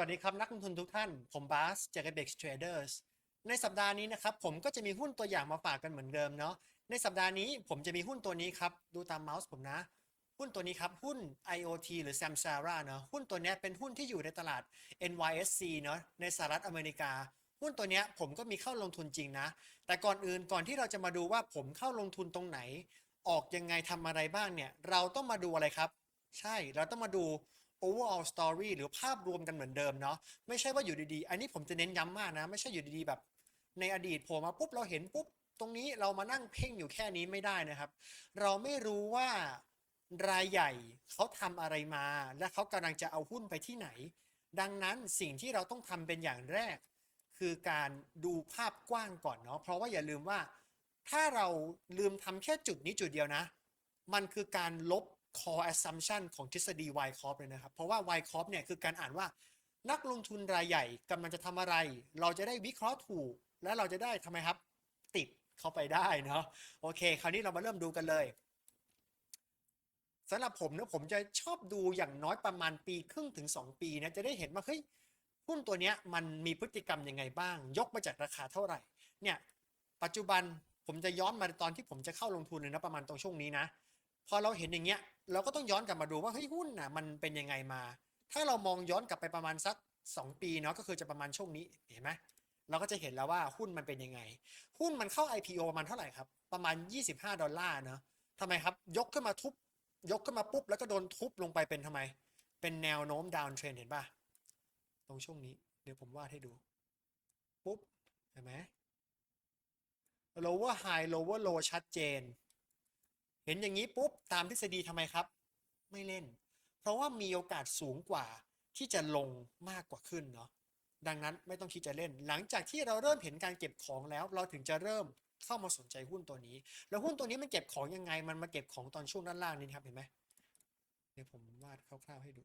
วัสดีครับนักลงทุนทุกท่าน ผมบาสจาก Apex Traders ในสัปดาห์นี้นะครับผมก็จะมีหุ้นตัวอย่างมาฝากกันเหมือนเดิมเนาะในสัปดาห์นี้ผมจะมีหุ้นตัวนี้ครับ ดูตามเมาส์ผมนะ หุ้นตัวนี้ครับ หุ้น IoT หรือ Samsara เนาะหุ้นตัวเนี้ยเป็นหุ้นที่อยู่ในตลาด NYSC เนาะในสหรัฐอเมริกา หุ้นตัวเนี้ยผมก็มีเข้าลงทุนจริงนะ แต่ก่อนอื่นก่อนที่เราจะมาดูว่าผมเข้าลงทุนตรงไหน ออกยังไงทำอะไรบ้างเนี่ยเราต้องมาดูอะไรครับ ใช่เราต้องมาดู overall story หรือภาพรวมกันเหมือนเดิมเนาะไม่ใช่ว่าอยู่ดีๆ อันนี้ผมจะเน้นย้ำมากนะ ไม่ใช่อยู่ดีๆแบบ ในอดีตโผล่มาปุ๊บเราเห็นปุ๊บ ตรงนี้เรามานั่งเพ่งอยู่แค่นี้ไม่ได้นะครับ เราไม่รู้ว่ารายใหญ่เขาทำอะไรมา และเขากำลังจะเอาหุ้นไปที่ไหน ดังนั้นสิ่งที่เราต้องทำเป็นอย่างแรก คือการดูภาพกว้างก่อนเนาะเพราะว่าอย่าลืมว่า ถ้าเราลืมทำแค่จุดนี้จุดเดียวนะ มันคือการลบ core assumption ของทฤษฎี y c o r p เลยนะครับ เพราะว่า y c o r p เนี่ยคือการอ่านว่า นักลงทุนรายใหญ่กำลังจะทำอะไร เราจะได้วิเคราะห์ถูก และเราจะได้ทำไมครับ ติดเข้าไปได้เนาะโอเค คราวนี้เรามาเริ่มดูกันเลยสำหรับผมเนี่ยผมจะชอบดูอย่างน้อยประมาณปีครึ่งถึง 2 ปีนะจะได้เห็นว่าเฮ้ยหุ้นตัวเนี้ยมันมีพฤติกรรมยังไงบ้าง ยกมาจากราคาเท่าไหร่เนี่ยปัจจุบันผมจะย้อนมาตอนที่ผมจะเข้าลงทุนเลยนะประมาณตรงช่วงนี้นะ พอเราเห็นอย่างเงี้ย เราก็ต้องย้อนกลับมาดูว่าเฮ้ยหุ้นน่ะมันเป็นยังไงมา ถ้าเรามองย้อนกลับไปประมาณสัก 2 ปีเนาะก็คือจะประมาณช่วงนี้เห็นไหมเราก็จะเห็นแล้วว่าหุ้นมันเป็นยังไง หุ้นมันเข้า IPO ประมาณเท่าไหร่ครับ ประมาณ 25 ดอลลาร์เนาะทำไมครับ ยกขึ้นมาทุบ ยกขึ้นมาปุ๊บ แล้วก็โดนทุบลงไปเป็นทำไม เป็นแนวโน้มดาวน์เทรนเห็นป่ะ ตรงช่วงนี้ เดี๋ยวผมวาดให้ดู ปุ๊บ เห็นไหม lower high lower low ชัดเจน เห็นอย่างนี้ปุ๊บตามทฤษฎีทำไมครับ ไม่เล่น เพราะว่ามีโอกาสสูงกว่าที่จะลงมากกว่าขึ้นเนาะดังนั้นไม่ต้องคิดจะเล่น หลังจากที่เราเริ่มเห็นการเก็บของแล้ว เราถึงจะเริ่มเข้ามาสนใจหุ้นตัวนี้ แล้วหุ้นตัวนี้มันเก็บของยังไง มันมาเก็บของตอนช่วงด้านล่างนี้ครับเห็นไหมเดี๋ยวผมวาดคร่าวๆให้ดู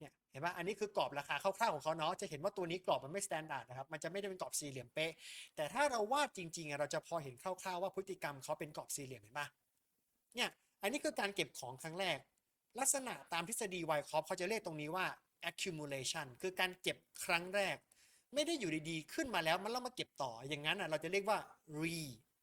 เนี่ยเห็นปะอันนี้คือกรอบราคาคร่าวๆของเขาเนาะจะเห็นว่าตัวนี้กรอบมันไม่สแตนดาร์ดนะครับมันจะไม่ได้เป็นกรอบสี่เหลี่ยมเป๊ะแต่ถ้าเราวาดจริงๆอะเราจะพอเห็นคร่าวๆว่าพฤติกรรมเขาเป็นกรอบสี่เหลี่ยมเห็นปะ เนี่ยอันนี้คือการเก็บของครั้งแรก ลักษณะตามทฤษฎีไวคอปเขาจะเรียกตรงนี้ว่า accumulation คือการเก็บครั้งแรก ไม่ได้อยู่ดีๆ ขึ้นมาแล้วมันแล้วมาเก็บต่ออย่างนั้นอะเราจะเรียกว่า re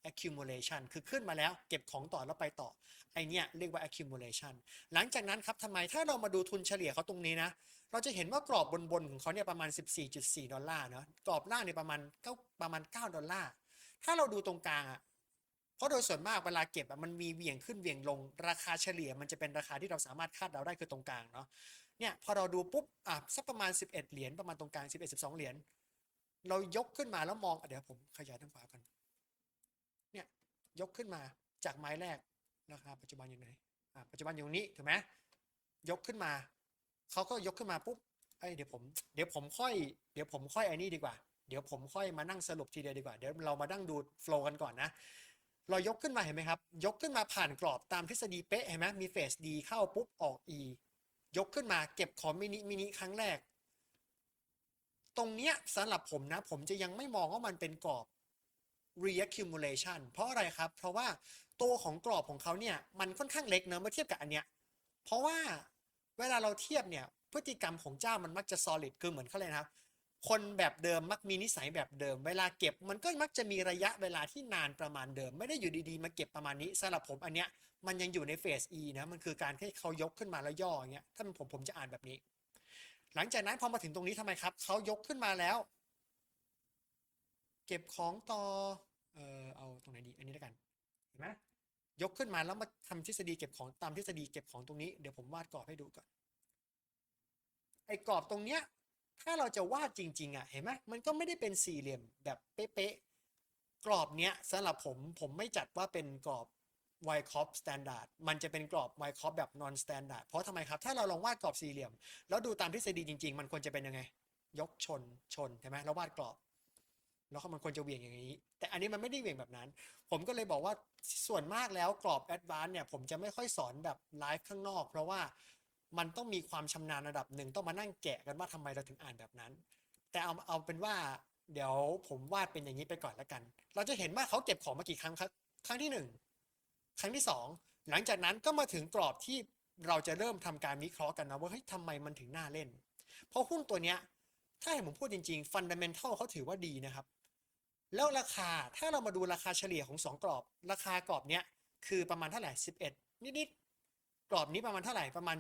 accumulation คือขึ้นมาแล้วเก็บของต่อแล้วไปต่อไอเนี้ยเรียกว่า accumulation หลังจากนั้นครับทำไมถ้าเรามาดูทุนเฉลี่ยเขาตรงนี้นะ เราจะเห็นว่ากรอบบน ๆ ของเขาเนี่ยประมาณ 14.4 ดอลลาร์เนาะกรอบล่างเนี่ยประมาณ9ประมาณ 9 ดอลลาร์ถ้าเราดูตรงกลางอะ ราะโดยส่วนมากเวลาเก็บมันมีเหวี่ยงขึ้นเหวี่ยงลงราคาเฉลี่ย มันจะเป็นราคาที่เราสามารถคาดเดาได้คือตรงกลางเนาะเนี่ยพอเราดูปุ๊บอะสักประมาณ 11 เหรียญประมาณตรงกลาง 11 12 เหรียญเรายกขึ้นมาแล้วมองอเดี๋ยวผมขยายทางขวากันเนี่ยยกขึ้นมาจากไม้แรกราคาปัจจุบันอยู่ไหนอะปัจจุบันอยู่ตรงนี้ถูกไหมยกขึ้นมาเขาก็ยกขึ้นมาปุ๊บเอ้ยเดี๋ยวผมเดี๋ยวผมค่อยเดี๋ยวผมค่อยไอ้นี่ดีกว่าเดี๋ยวผมค่อยมานั่งสรุปทีเดียวดีกว่าเดี๋ยวเรามานั่งดูโฟล์กันก่อนนะ เรายกขึ้นมาเห็นไหมครับ ยกขึ้นมาผ่านกรอบตามทฤษฎีเป๊ะเห็นไหมมีเฟสดีเข้าปุ๊บออก E ยกขึ้นมาเก็บของมินิมินิครั้งแรก ตรงเนี้ยสำหรับผมนะ ผมจะยังไม่มองว่ามันเป็นกรอบ reaccumulation เพราะอะไรครับ เพราะว่าตัวของกรอบของเขาเนี่ยมันค่อนข้างเล็กเนอะเมื่อเทียบกับอันเนี้ย เพราะว่าเวลาเราเทียบเนี่ยพฤติกรรมของเจ้ามันมักจะ solid คือเหมือนเขาเลยนะครับ คนแบบเดิมมักมีนิสัยแบบเดิม เวลาเก็บมันก็มักจะมีระยะเวลาที่นานประมาณเดิม ไม่ได้อยู่ดีๆ มาเก็บประมาณนี้สำหรับผมอันเนี้ยมันยังอยู่ในเฟส E นะมันคือการที่เขายกขึ้นมาแล้วย่ออย่างเงี้ยถ้าเป็นผมผมจะอ่านแบบนี้ หลังจากนั้นพอมาถึงตรงนี้ทำไมครับเขายกขึ้นมาแล้ว เก็บของต่อเออเอาตรงไหนดีอันนี้แล้วกันเห็นไหมยกขึ้นมาแล้วมาทำทฤษฎีเก็บของตามทฤษฎีเก็บของตรงนี้เดี๋ยวผมวาดกรอบให้ดูก่อนไอ้กรอบตรงเนี้ย ถ้าเราจะวาดจริงๆอะเห็นไหมมันก็ไม่ได้เป็นสี่เหลี่ยมแบบเป๊ะๆกรอบเนี้ยสำหรับผมผมไม่จัดว่าเป็นกรอบ y c o p standard มันจะเป็นกรอบ y c o p แบบ non standard เพราะทำไมครับ ถ้าเราลองวาดกรอบสี่เหลี่ยม แล้วดูตามทฤษฎีจริง ๆ มันควรจะเป็นยังไง ยกชนชนใช่ไหมแล้วาดกรอบ แล้วมันควรจะเหวี่ยงอย่างนี้ แต่อันนี้มันไม่ได้เหวี่ยงแบบนั้น ผมก็เลยบอกว่าส่วนมากแล้วกรอบ advance เนี่ยผมจะไม่ค่อยสอนแบบไลฟ์ข้างนอก เพราะว่า มันต้องมีความชำนาญระดับหนึ่งต้องมานั่งแกะกันว่าทำไมเราถึงอ่านแบบนั้น แต่เอาเอาเป็นว่า เดี๋ยวผมวาดเป็นอย่างนี้ไปก่อนแล้วกัน เราจะเห็นว่าเขาเก็บของมากี่ครั้งครับครั้งที่หนึ่งครั้งที่สองหลังจากนั้นก็มาถึงกรอบที่เราจะเริ่มทำการวิเคราะห์กันนะว่าเฮ้ยทำไมมันถึงน่าเล่น เพราะหุ้นตัวเนี้ยถ้าให้ผมพูดจริงๆฟันดัมเ n นทัลเขาถือว่าดีนะครับ แล้วราคาถ้าเรามาดูราคาเฉลี่ยของสองกรอบ ราคากรอบเนี้ยคือประมาณเท่าไหร่สิบเอ็ดนิดๆกรอบนี้ประมาณเท่าไหร่ประมาณ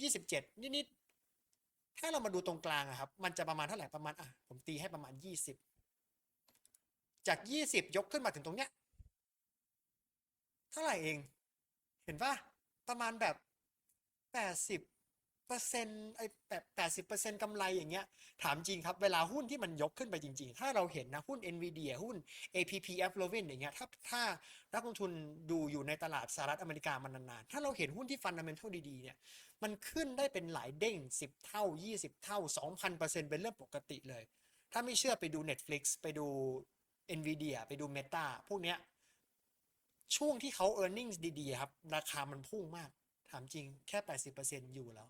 ยี่สิบเจ็ดนิดๆถ้าเรามาดูตรงกลางอะครับ มันจะประมาณเท่าไหร่ประมาณอะผมตีให้ประมาณยี่สิบจากยี่สิบยกขึ้นมาถึงตรงเนี้ยเท่าไหร่เอง เห็นปะประมาณแบบแปดสิบ เปอร์เซ็นต์ไอ้แบบแปดสิบเปอร์เซ็นต์กำไรอย่างเงี้ย ถามจริงครับ เวลาหุ้นที่มันยกขึ้นไปจริง ๆ ถ้าเราเห็นนะหุ้น NVIDIA หุ้น APP a f l o v i n อย่างเงี้ย ถ้าถ้านักลงทุนดูอยู่ในตลาดสหรัฐอเมริกามานานๆ ถ้าเราเห็นหุ้นที่ฟันดัมเ n นทัลดีๆเนี่ย มันขึ้นได้เป็นหลายเด้ง10เท่า20เท่า2,000เปอร์เซ็นต์เป็นเรื่องปกติเลย ถ้าไม่เชื่อไปดู Netflix ไปดู NVIDIA ไปดู Meta พวกเนี้ยช่วงที่เขา e a r n i n g ดีๆครับ ราคามันพุ่งมาก ถามจริงแค่ 80%อยู่แล้ว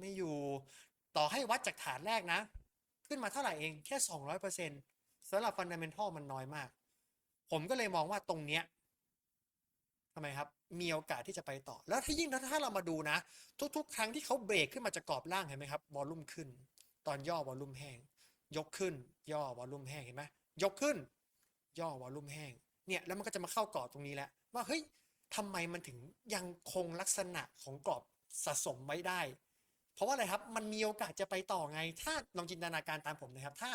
ไม่อยู่ ต่อให้วัดจากฐานแรกนะ ขึ้นมาเท่าไหร่เองแค่ 200%สำหรับฟันดัมเ n นทัลมันน้อยมาก ผมก็เลยมองว่าตรงเนี้ยทำไมครับ มีโอกาสที่จะไปต่อ แล้วถ้ายิ่งถ้าเรามาดูนะ ทุก ๆ ครั้งที่เขาเบรกขึ้นมาจากกรอบล่างเห็นไหมครับวอลลุ่มขึ้น ตอนย่อวอลลุ่มแห้ง ยกขึ้น ย่อวอลลุ่มแห้งเห็นไหมยกขึ้น ย่อวอลลุ่มแห้ง เนี่ยแล้วมันก็จะมาเข้ากรอบตรงนี้แหละว่าเฮ้ยทำไมมันถึงยังคงลักษณะของกรอบสะสมไว้ได้ เพราะว่าอะไรครับมันมีโอกาสจะไปต่อไง ถ้าลองจินตนาการตามผมนะครับ ถ้า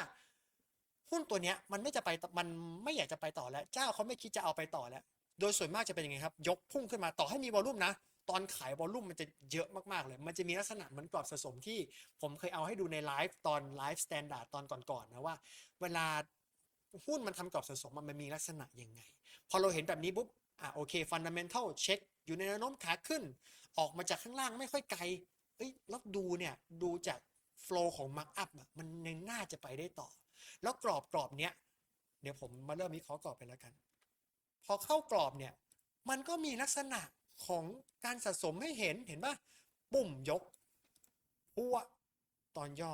หุ้นตัวเนี้ยมันไม่จะไปมันไม่อยากจะไปต่อแล้ว เจ้าเขาไม่คิดจะเอาไปต่อแล้ว โดยส่วนมากจะเป็นยังไงครับ ยกพุ่งขึ้นมาต่อให้มีวอลลุ่มนะ ตอนขายวอลลุ่มมันจะเยอะมากๆเลย มันจะมีลักษณะเหมือนกรอบสะสมที่ผมเคยเอาให้ดูในไลฟ์ตอนไลฟ์สแตนดาร์ดตอนก่อนๆนะว่า เวลาหุ้นมันทำกรอบสะสมมันมีลักษณะยังไง พอเราเห็นแบบนี้ปุ๊บอะโอเคฟันดัมเ n นทัลเช็คอยู่ในแนวโน้มขาขึ้น ออกมาจากข้างล่างไม่ค่อยไกล เอ้ยแล้วดูเนี่ยดูจากโฟล์ของมาร์กอัพมันยังน่าจะไปได้ต่อ แล้วกรอบกรอบเนี้ยเดี๋ยวผมมาเริ่มวิเคราะห์กรอบไปแล้วกัน พอเข้ากรอบเนี่ยมันก็มีลักษณะของการสะสมให้เห็นเห็นป่ะปุ่มยกพัวตอนย่อ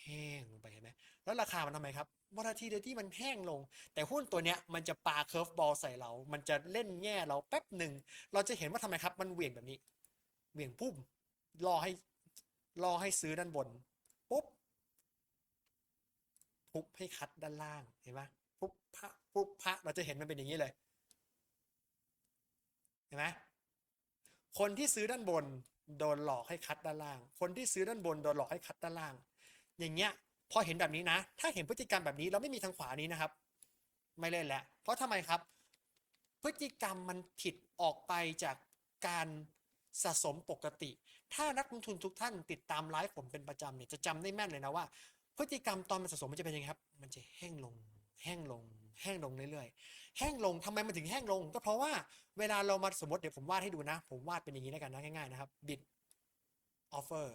แห้งลงไปเห็นไหมแล้วราคามันทำไมครับ volatility มันแห้งลง แต่หุ้นตัวเนี้ยมันจะปา curve ball ใส่เรา มันจะเล่นแง่เราแป๊บหนึ่ง เราจะเห็นว่าทำไมครับ มันเหวี่ยงแบบนี้ เหวี่ยงปุ๊บ รอให้รอให้ซื้อด้านบนปุ๊บปุ๊บให้คัดด้านล่างเห็นไหมปุ๊บพระปุ๊บพระเราจะเห็นมันเป็นอย่างนี้เลยเห็นไหมคนที่ซื้อด้านบนโดนหลอกให้คัดด้านล่าง คนที่ซื้อด้านบนโดนหลอกให้คัดด้านล่าง อย่างเงี้ย พอเห็นแบบนี้นะ ถ้าเห็นพฤติกรรมแบบนี้เราไม่มีทางขวานี้นะครับ ไม่เล่นแล้วเพราะทำไมครับ พฤติกรรมมันผิดออกไปจากการ สะสมปกติ ถ้านักลงทุนทุกท่านติดตามไลฟ์ผมเป็นประจำเนี่ยจะจำได้แม่นเลยนะว่า พฤติกรรมตอนมันสะสมมันจะเป็นยังไงครับ มันจะแห้งลง แห้งลง แห้งลงเรื่อยๆ แห้งลงทำไมมันถึงแห้งลง ก็เพราะว่าเวลาเรามาสมมติเดี๋ยวผมวาดให้ดูนะ ผมวาดเป็นอย่างนี้แล้วกันนะง่ายๆนะครับ bid offer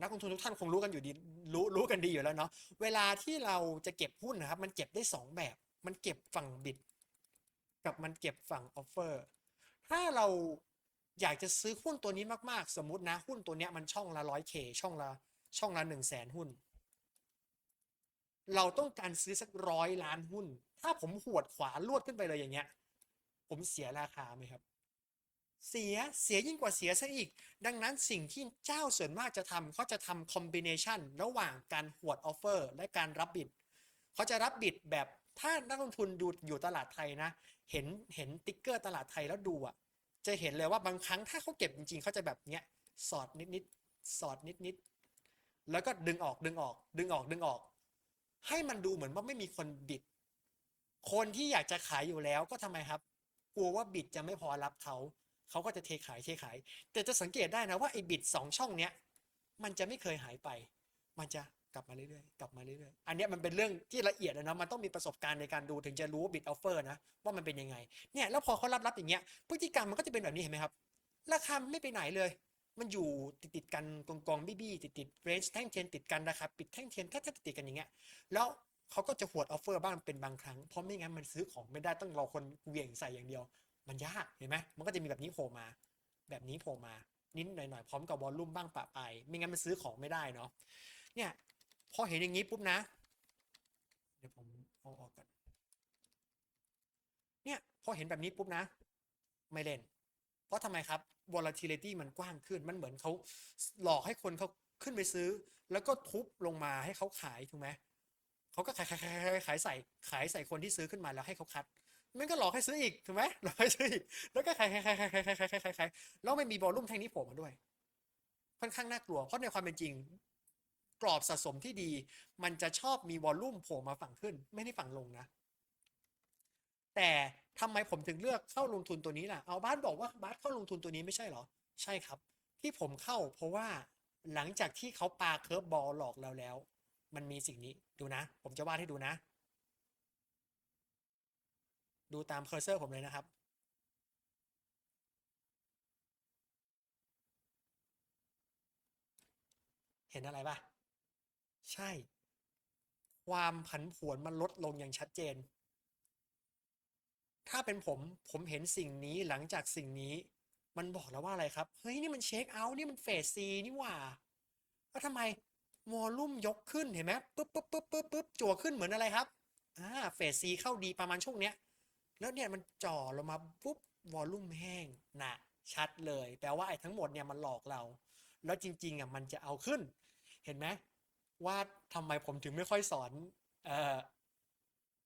นักลงทุนทุกท่านคงรู้กันอยู่ดีรู้รู้กันดีอยู่แล้วเนาะเวลาที่เราจะเก็บหุ้นนะครับ มันเก็บได้สองแบบ มันเก็บฝั่ง bid กับมันเก็บฝั่ง offer ถ้าเรา อยากจะซื้อหุ้นตัวนี้มากๆ สมมตินะ หุ้นตัวเนี้ยมันช่องละร้อยเคช่องละช่องละหนึ่งแสนหุ้น เราต้องการซื้อสักร้อยล้านหุ้น ถ้าผมหวดขวาลวดขึ้นไปเลยอย่างเงี้ย ผมเสียราคาไหมครับ เสียเสียยิ่งกว่าเสียซะอีก ดังนั้นสิ่งที่เจ้าส่วนมากจะทำเขาจะทำคอมบิเนชันระหว่างการหวดออฟเฟอร์และการรับบิดเขาจะรับบิดแบบถ้านักลงทุนดูอยู่ตลาดไทยนะ เห็นเห็นติ๊กเกอร์ตลาดไทยแล้วดูอะ จะเห็นเลยว่าบางครั้งถ้าเขาเก็บจริงๆเขาจะแบบเนี้ยสอดนิดๆสอดนิดๆแล้วก็ดึงออกดึงออก ดึงออกดึงออก ให้มันดูเหมือนว่าไม่มีคนบิด คนที่อยากจะขายอยู่แล้วก็ทำไมครับ กลัวว่าบิดจะไม่พอรับเขาเขาก็จะเทขายเทขาย แต่จะสังเกตได้นะว่าไอ้บิดสองช่องเนี้ยมันจะไม่เคยหายไป มันจะ กลับมาเรื่อยๆ กลับมาเรื่อยๆ อันนี้มันเป็นเรื่องที่ละเอียดนะ มันต้องมีประสบการณ์ในการดูถึงจะรู้บิดออฟเฟอร์นะ ว่ามันเป็นยังไง เนี่ยแล้วพอเขารับรับอย่างเงี้ย พฤติกรรมมันก็จะเป็นแบบนี้เห็นไหมครับ ราคาไม่ไปไหนเลย มันอยู่ติดติดกันกองกองๆบี้ติดติดเรนจ์แท่งเทียนติดกันนะครับปิดแท่งเทียนแทบติดกันอย่างเงี้ย แล้วเขาก็จะหวดออฟเฟอร์บ้างเป็นบางครั้ง เพราะไม่งั้นมันซื้อของไม่ได้ต้องรอคนเหวี่ยงใส่อย่างเดียว มันยากเห็นไหมมันก็จะมีแบบนี้โผล่มา แบบนี้โผล่มานิดหน่อยๆพร้อมกับวอลลุ่มบ้างปะไปไม่งั้นมันซื้อของไม่ได้เนาะเนี่ย พอเห็นอย่างนี้ปุ๊บนะ เดี๋ยวผมเอาออกกันเนี่ยพอเห็นแบบนี้ปุ๊บนะ ไม่เล่น เพราะทำไมครับ volatility มันกว้างขึ้นมันเหมือนเขาหลอกให้คนเขาขึ้นไปซื้อ แล้วก็ทุบลงมาให้เขาขายถูกไหมเขาก็ขายขายขายขายขายใส่ขายใส่คนที่ซื้อขึ้นมาแล้วให้เขาคัดมันก็หลอกให้ซื้ออีกถูกไหมหลอกให้ซื้ออีกแล้วก็ขายขายขายขายขายขายขายขายขายแล้วไม่มีบอลลุ่มแท่งนี้โผล่มาด้วย ค่อนข้างน่ากลัวเพราะในความเป็นจริง กรอบสะสมที่ดี มันจะชอบมีวอลลุ่มโผล่มาฝั่งขึ้น ไม่ได้ฝั่งลงนะ แต่ทำไมผมถึงเลือกเข้าลงทุนตัวนี้ล่ะ เอาบ้าสบอกว่าบ้าสเข้าลงทุนตัวนี้ไม่ใช่เหรอ ใช่ครับ ที่ผมเข้าเพราะว่าหลังจากที่เขาปาเคิร์ฟบอลหลอกเราแล้ว มันมีสิ่งนี้ดูนะ ผมจะวาดให้ดูนะ ดูตามเคอร์เซอร์ผมเลยนะครับเห็นอะไรปะ ใช่ ความผันผวนมันลดลงอย่างชัดเจน ถ้าเป็นผมผมเห็นสิ่งนี้หลังจากสิ่งนี้ มันบอกแล้วว่าอะไรครับ เฮ้ย นี่มันเช็คเอาท์นี่มันเฟสซีนี่หว่าแล้วทำไมวอลลุ่มยกขึ้นเห็นไหมปึ๊บปึ๊บปึ๊บปึ๊บปึ๊บจั่วขึ้นเหมือนอะไรครับอ่าเฟสซีเข้าดีประมาณช่วงเนี้ย แล้วเนี่ยมันจ่อลงมาปุ๊บวอลลุ่มแห้งหนะชัดเลย แปลว่าไอ้ทั้งหมดเนี่ยมันหลอกเรา แล้วจริงๆอะมันจะเอาขึ้น เห็นไหม ว่าทำไมผมถึงไม่ค่อยสอนเออ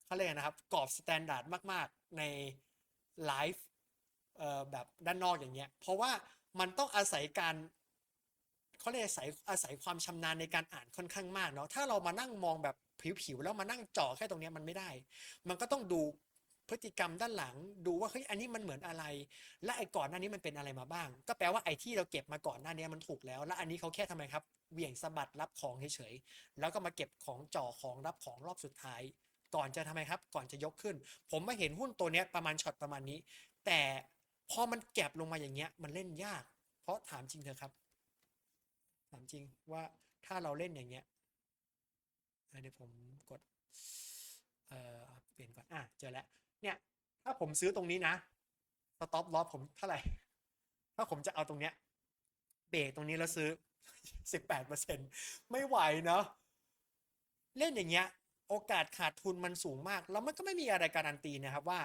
เขาเรียกนะครับกรอบสแตนดาร์ดมาก ๆ ในไลฟ์เอ่อแบบด้านนอกอย่างเงี้ย เพราะว่ามันต้องอาศัยการเขาเรียกอาศัยอาศัยความชำนาญในการอ่านค่อนข้างมากเนาะถ้าเรามานั่งมองแบบผิวๆแล้วมานั่งเจ่อแค่ตรงเนี้ยมันไม่ได้ มันก็ต้องดู พฤติกรรมด้านหลัง ดูว่าเฮ้ยอันนี้มันเหมือนอะไร และไอ้ก่อนหน้านี้มันเป็นอะไรมาบ้าง ก็แปลว่าไอ้ที่เราเก็บมาก่อนหน้านี้มันถูกแล้ว และอันนี้เขาแค่ทำไมครับเหวี่ยงสะบัดรับของเฉยๆแล้วก็มาเก็บของจ่อของรับของรอบสุดท้าย ก่อนจะทำไมครับ ก่อนจะยกขึ้น ผมมาเห็นหุ้นตัวเนี้ยประมาณช็อตประมาณนี้ แต่พอมันแก็บลงมาอย่างเงี้ยมันเล่นยาก เพราะถามจริงเถอะครับ ถามจริงว่าถ้าเราเล่นอย่างเงี้ยเดี๋ยวผมกดเอ่อเปลี่ยนก่อนอะเจอแล้ว เนี่ย ถ้าผมซื้อตรงนี้นะสต็อปลอสผมเท่าไหร่ ถ้าผมจะเอาตรงเนี้ยเบรกตรงนี้แล้วซื้อสิบแปดเปอร์เซ็นไม่ไหวเนาะเล่นอย่างเงี้ย โอกาสขาดทุนมันสูงมาก แล้วมันก็ไม่มีอะไรการันตีนะครับว่า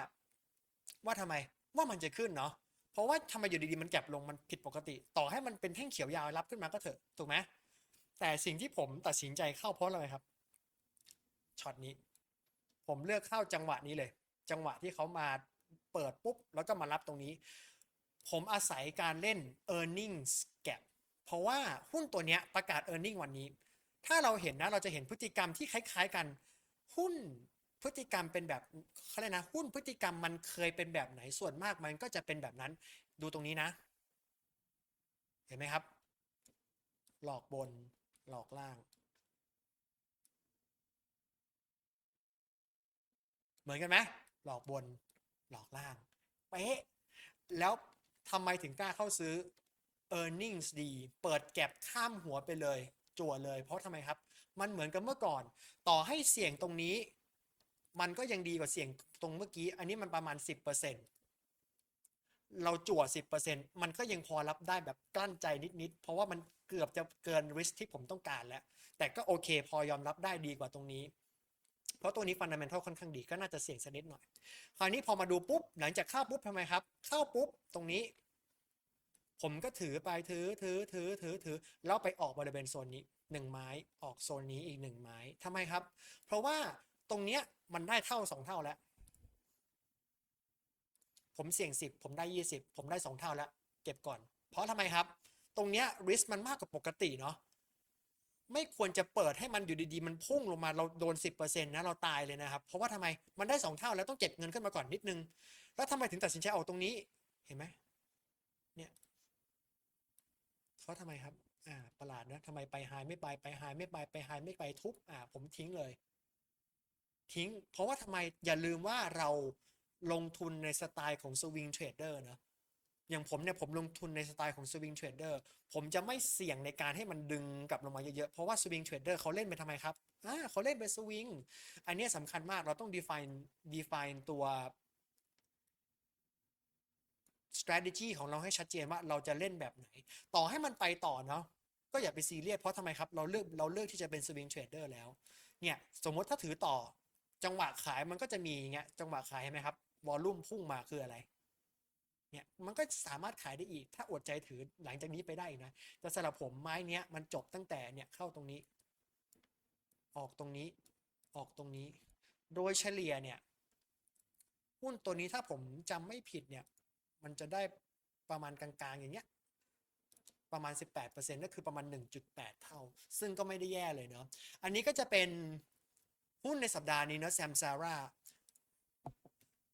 ว่าทำไมว่ามันจะขึ้นเนาะเพราะว่าทำไมอยู่ดีๆมันแก็บลงมันผิดปกติ ต่อให้มันเป็นแท่งเขียวยาวรับขึ้นมาก็เถอะถูกไหมแต่สิ่งที่ผมตัดสินใจเข้าเพราะอะไรครับช็อตนี้ ผมเลือกเข้าจังหวะนี้เลย จังหวะที่เขามาเปิดปุ๊บ แล้วก็มารับตรงนี้ ผมอาศัยการเล่น e a r n i n g s gap เพราะว่าหุ้นตัวเนี้ยประกาศ e a r n i n g วันนี้ ถ้าเราเห็นนะเราจะเห็นพฤติกรรมที่คล้าย ๆ กัน หุ้นพฤติกรรมเป็นแบบเขาเรียกนะหุ้นพฤติกรรมมันเคยเป็นแบบไหนส่วนมากมันก็จะเป็นแบบนั้น ดูตรงนี้นะ เห็นไหมครับ หลอกบนหลอกล่าง เหมือนกันไหม หลอกบนหลอกล่างเป๊ะแล้วทำไมถึงกล้าเข้าซื้อ e a r n i n g s ดี เปิดแก็บข้ามหัวไปเลย จั่วเลย เพราะทำไมครับ มันเหมือนกับเมื่อก่อน ต่อให้เสี่ยงตรงนี้ มันก็ยังดีกว่าเสี่ยงตรงเมื่อกี้ อันนี้มันประมาณ 10%เราจั่ว 10%มันก็ยังพอรับได้แบบกลั้นใจนิด ๆ เพราะว่ามันเกือบจะเกิน risk ที่ผมต้องการแล้ว แต่ก็โอเค พอยอมรับได้ดีกว่าตรงนี้ เพราะตัวนี้ฟันดัมเ n นทัลค่อนข้างดีก็น่าจะเสี่ยงสักนิดหน่อย คราวนี้พอมาดูปุ๊บ หลังจากเข้าปุ๊บทำไมครับ เข้าปุ๊บตรงนี้ ผมก็ถือไปถือถือถือถือถือแล้วไปออกบริเวณโซนนี้หนึ่งไม้ออกโซนนี้อีกหนึ่งไม้ทำไมครับ เพราะว่าตรงเนี้ยมันได้เท่าสองเท่าแล้ว ผมเสี่ยงสิบผมได้ยี่สิบผมได้สองเท่าแล้ว เก็บก่อน เพราะทำไมครับ ตรงเนี้ย risk มันมากกว่าปกติเนาะ ไม่ควรจะเปิดให้มันอยู่ดีๆ มันพุ่งลงมาเราโดน 10%นะเราตายเลยนะครับ เพราะว่าทำไมมันได้ 2 เท่าแล้วต้องเก็บเงินขึ้นมาก่อนนิดนึง แล้วทำไมถึงตัดสินใจออกตรงนี้เห็นไหมเนี่ยเขาะทำไมครับอ่าประหลาดนะทำไมไปไฮไม่ไปไปไฮไม่ไปไปไฮไม่ไปทุบอ่าผมทิ้งเลย ทิ้ง เพราะว่าทำไมอย่าลืมว่าเราลงทุนในสไตล์ของสวิงเทรดเดอร์นะ อย่างผมเนี่ยผมลงทุนในสไตล์ของสวิงเทรดเดอร์ผมจะไม่เสี่ยงในการให้มันดึงกลับลงมาเยอะๆ เพราะว่าสวิงเทรดเดอร์เขาเล่นไปทำไมครับอ่าเขาเล่นเป็นสวิงอันนี้ยสำคัญมากเราต้อง define define ตัว strategy ของเราให้ชัดเจนว่าเราจะเล่นแบบไหน ต่อให้มันไปต่อเนาะก็อย่าไปซีเรียสเพราะทำไมครับเราเลือกเราเลือกที่จะเป็นสวิงเทรดเดอร์แล้วเนี่ยสมมติถ้าถือต่อจังหวะขายมันก็จะมีอย่างเงี้ยจังหวะขายเห็นไหมครับวอลลุ่มพุ่งมาคืออะไร เนี่ยมันก็สามารถขายได้อีก ถ้าอดใจถือหลังจากนี้ไปได้นะแต่สำหรับผมไม้เนี้ยมันจบตั้งแต่เนี่ยเข้าตรงนี้ ออกตรงนี้ ออกตรงนี้ โดยเฉลี่ยเนี่ยหุ้นตัวนี้ถ้าผมจำไม่ผิดเนี่ย มันจะได้ประมาณกลางๆอย่างเงี้ยประมาณ 18%ก็คือประมาณ 1.8 เท่า ซึ่งก็ไม่ได้แย่เลยเนาะ อันนี้ก็จะเป็นหุ้นในสัปดาห์นี้เนาะแซมซาร่า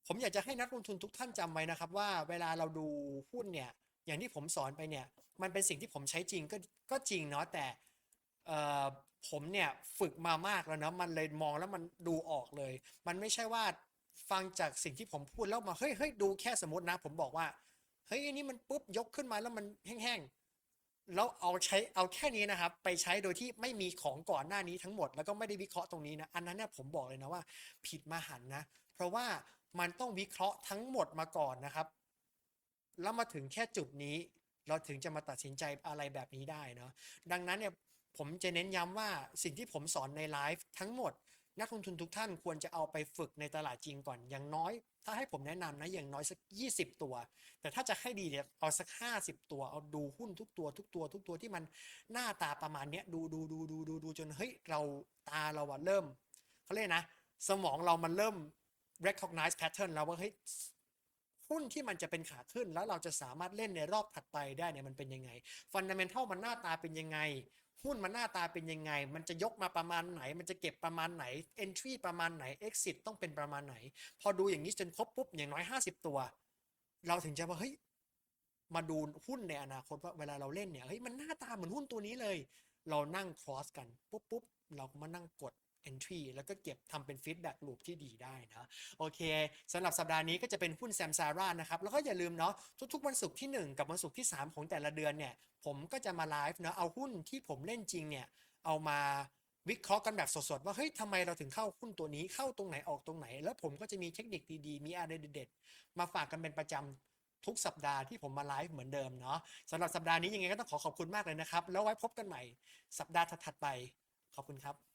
ผมอยากจะให้นักลงทุนทุกท่านจำไว้นะครับ ว่าเวลาเราดูหุ้นเนี่ยอย่างที่ผมสอนไปเนี่ยมันเป็นสิ่งที่ผมใช้จริงก็ก็จริงเนาะแต่เออผมเนี่ยฝึกมามากแล้วเนาะมันเลยมองแล้วมันดูออกเลย มันไม่ใช่ว่าฟังจากสิ่งที่ผมพูดแล้วมาเฮ้ยเฮ้ยดูแค่สมมตินะ ผมบอกว่าเฮ้ยอันนี้มันปุ๊บยกขึ้นมาแล้วมันแห้งๆแล้วเอาใช้เอาแค่นี้นะครับ ไปใช้โดยที่ไม่มีของก่อนหน้านี้ทั้งหมด แล้วก็ไม่ได้วิเคราะห์ตรงนี้นะอันนั้นเนี่ยผมบอกเลยนะว่า ผิดมหันนะ เพราะว่า มันต้องวิเคราะห์ทั้งหมดมาก่อนนะครับ แล้วมาถึงแค่จุดนี้ เราถึงจะมาตัดสินใจอะไรแบบนี้ได้เนาะดังนั้นเนี่ยผมจะเน้นย้ำว่าสิ่งที่ผมสอนในไลฟ์ทั้งหมด นักลงทุนทุกท่านควรจะเอาไปฝึกในตลาดจริงก่อนอย่างน้อย ถ้าให้ผมแนะนำนะอย่างน้อยสัก 20 ตัว แต่ถ้าจะให้ดีเนี่ยเอาสัก 50 ตัวเอาดูหุ้นทุกตัว ทุกตัว ทุกตัวที่มันหน้าตาประมาณเนี้ยดูดูดูดูดูดูจนเฮ้ยเราตาเราอะเริ่มเขาเรียกนะ สมองเรามันเริ่ม recognize pattern แล้วว่าเฮ้ยหุ้นที่มันจะเป็นขาขึ้นแล้วเราจะสามารถเล่นในรอบถัดไปได้เนี่ยมันเป็นยังไงฟันดัมเ n นทัลมันหน้าตาเป็นยังไง หุ้นมันหน้าตาเป็นยังไง มันจะยกมาประมาณไหน มันจะเก็บประมาณไหน entry ประมาณไหน exit ต้องเป็นประมาณไหน พอดูอย่างนี้จนครบปุ๊บอย่างน้อย 50 ตัว เราถึงจะว่าเฮ้ยมาดูหุ้นในอนาคตว่าเวลาเราเล่นเนี่ยเฮ้ยมันหน้าตาเหมือนหุ้นตัวนี้เลย เรานั่ง cross กันปุ๊บปุ๊บเราก็มานั่งกด entry แล้วก็เก็บทำเป็น feedback loop ที่ดีได้นะโอเคสำหรับสัปดาห์นี้ก็จะเป็นหุ้นแซมซาร่านะครับ แล้วก็อย่าลืมเนาะทุกๆ วันศุกร์ที่ 1 กับวันศุกร์ที่ 3 ของแต่ละเดือนเนี่ย ผมก็จะมาไลฟ์เนาะเอาหุ้นที่ผมเล่นจริงเนี่ยเอามาวิเคราะห์กันแบบสดๆ ว่าเฮ้ยทำไมเราถึงเข้าหุ้นตัวนี้เข้าตรงไหนออกตรงไหน แล้วผมก็จะมีเทคนิคดีๆ มีอะไรเด็ดๆมาฝากกันเป็นประจำทุกสัปดาห์ที่ผมมาไลฟ์เหมือนเดิมเนาะสำหรับสัปดาห์นี้ยังไงก็ต้องขอขอบคุณมากเลยนะครับ แล้วไว้พบกันใหม่สัปดาห์ถัดๆไป ขอบคุณครับ